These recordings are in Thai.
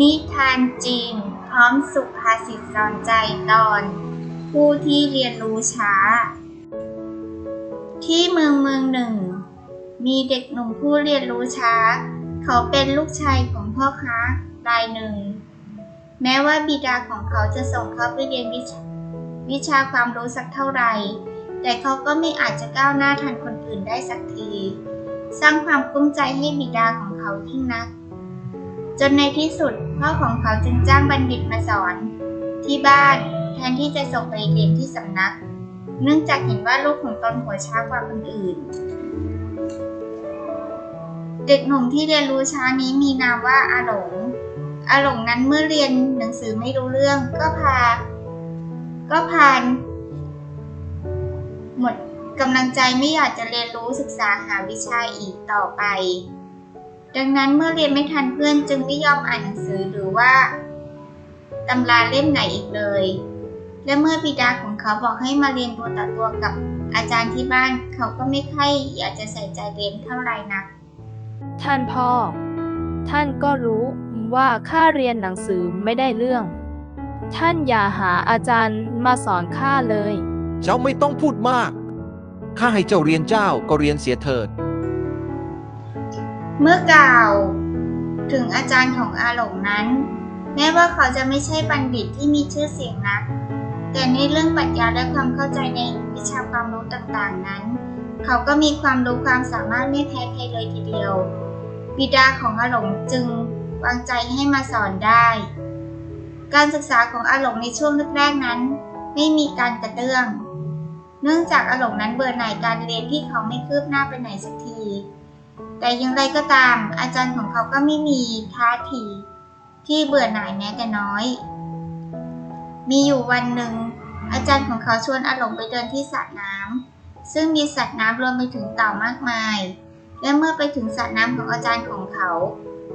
นิทานจีน พร้อมสุภาษิตสอนใจตอน ผู้ที่เรียนรู้ช้า ที่เมืองเมืองหนึ่ง มีเด็กหนุ่มผู้เรียนรู้ช้า เขาเป็นลูกชายของพ่อค้ารายหนึ่ง แม้ว่าบิดาของเขาจะส่งเขาไปเรียนวิชาวิชาความรู้สักเท่าไหร่ แต่เขาก็ไม่อาจจะก้าวหน้าทันคนอื่นได้สักที สร้างความกุ้มใจให้บิดาของเขายิ่งนัก จนในที่สุดพ่อของเขาจึงจ้างบัณฑิตมาสอน ที่บ้านแทนที่จะส่งไปเรียนที่สำนัก เนื่องจากเห็นว่าลูกของตนหัวช้ากว่าคนอื่น เด็กหนุ่มที่เรียนรู้ช้านี้มีนามว่าอาหลง อาหลงนั้นเมื่อเรียนหนังสือไม่รู้เรื่องก็พา ก็พานหมดกำลังใจไม่อยากจะเรียนรู้ศึกษาหาวิชาอีกต่อไป ดังนั้นเมื่อเรียนไม่ทันเพื่อนจึงไม่ยอมอ่านหนังสือหรือว่าตำราเล่มไหนอีกเลย และเมื่อบิดาของเขาบอกให้มาเรียนตัวต่อตัวกับอาจารย์ที่บ้านเขาก็ไม่ค่อยอยากจะใส่ใจเรียนเท่าไหร่นัก ท่านพ่อ ท่านก็รู้ว่าข้าเรียนหนังสือไม่ได้เรื่อง ท่านอย่าหาอาจารย์มาสอนข้าเลย เจ้าไม่ต้องพูดมาก ข้าให้เจ้าเรียนเจ้าก็เรียนเสียเถิด เมื่อกล่าว ถึงอาจารย์ของอาหลงนั้น แม้ว่าเขาจะไม่ใช่บัณฑิตที่มีชื่อเสียงนัก แต่ในเรื่องปรัชญาและความเข้าใจในวิชาความรู้ต่างๆนั้น เขาก็มีความรู้ความสามารถไม่แพ้ใครเลยทีเดียว บิดาของอาหลงจึงวางใจให้มาสอนได้ การศึกษาของอาหลงในช่วงแรกๆนั้น ไม่มีการกระเตื้อง เนื่องจากอาหลงนั้นเบื่อหน่ายการเรียนที่เขาไม่คืบหน้าไปไหนสักที แต่อย่างไรก็ตาม อาจารย์ของเขาก็ไม่มีท่าทีที่เบื่อหน่ายแม้แต่น้อย มีอยู่วันหนึ่ง อาจารย์ของเขาชวนอาหลงไปเดินที่สระน้ำซึ่งมีสัตว์น้ำรวมไปถึงเต่ามากมาย และเมื่อไปถึงสระน้ำของอาจารย์ของเขา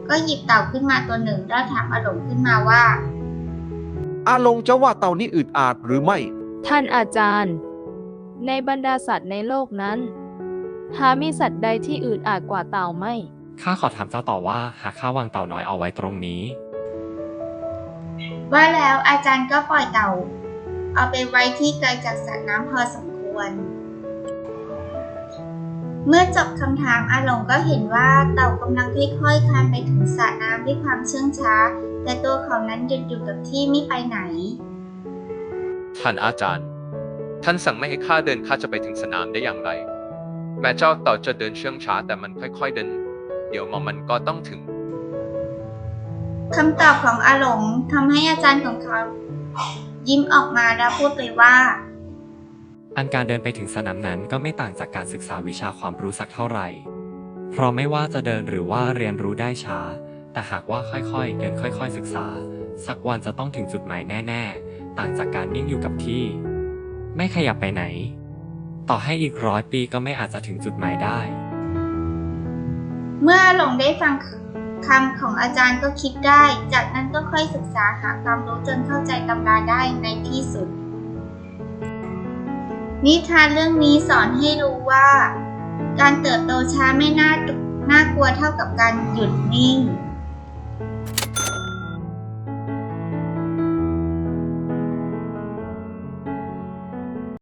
ก็หยิบเต่าขึ้นมาตัวหนึ่งแล้วถามอาหลงขึ้นมาว่า อาลงจะว่าเต่านี่อึดอาดหรือไม่ ท่านอาจารย์ ในบรรดาสัตว์ในโลกนั้น หามีสัตว์ใดที่อืดอาดกว่าเต่าไหมข้าขอถามเจ้าต่อว่าหากข้าวางเต่าน้อยเอาไว้ตรงนี้ ว่าแล้วอาจารย์ก็ปล่อยเต่า เอาไปไว้ที่ไกลจากสระน้ำพอสมควร เมื่อจบคำถามอาหลงก็เห็นว่าเต่ากำลังค่อยๆคลานไปถึงสระน้ำด้วยความเชื่องช้า แต่ตัวเขานั้นหยุดอยู่กับที่ไม่ไปไหน ท่านอาจารย์ ท่านสั่งไม่ให้ข้าเดินข้าจะไปถึงสนามได้อย่างไร แม้เจ้าเต่าจะเดินเชื่องช้า แต่มันค่อย ๆ เดิน เดี๋ยวมันก็ต้องถึง คำตอบของอาหลงทำให้อาจารย์ของเขา ยิ้มออกมาแล้วพูดไปว่า อันการเดินไปถึงสนามนั้นก็ไม่ต่างจากการศึกษาวิชาความรู้สักเท่าไหร่ เพราะไม่ว่าจะเดินหรือว่าเรียนรู้ได้ช้า แต่หากว่าค่อยๆ เดินค่อย ๆ ศึกษา สักวันจะต้องถึงจุดหมายแน่ ๆ ต่างจากการนิ่งอยู่กับที่ ไม่ขยับไปไหน ต่อให้อีกร้อยปีก็ไม่อาจจะถึงจุดหมายได้ เมื่อหลงได้ฟังคำของอาจารย์ก็คิดได้ จากนั้นก็ค่อยศึกษาหาความรู้จนเข้าใจตำราได้ในที่สุด นิทานเรื่องนี้สอนให้รู้ว่า การเติบโตช้าไม่น่าน่ากลัวเท่ากับการหยุดนิ่ง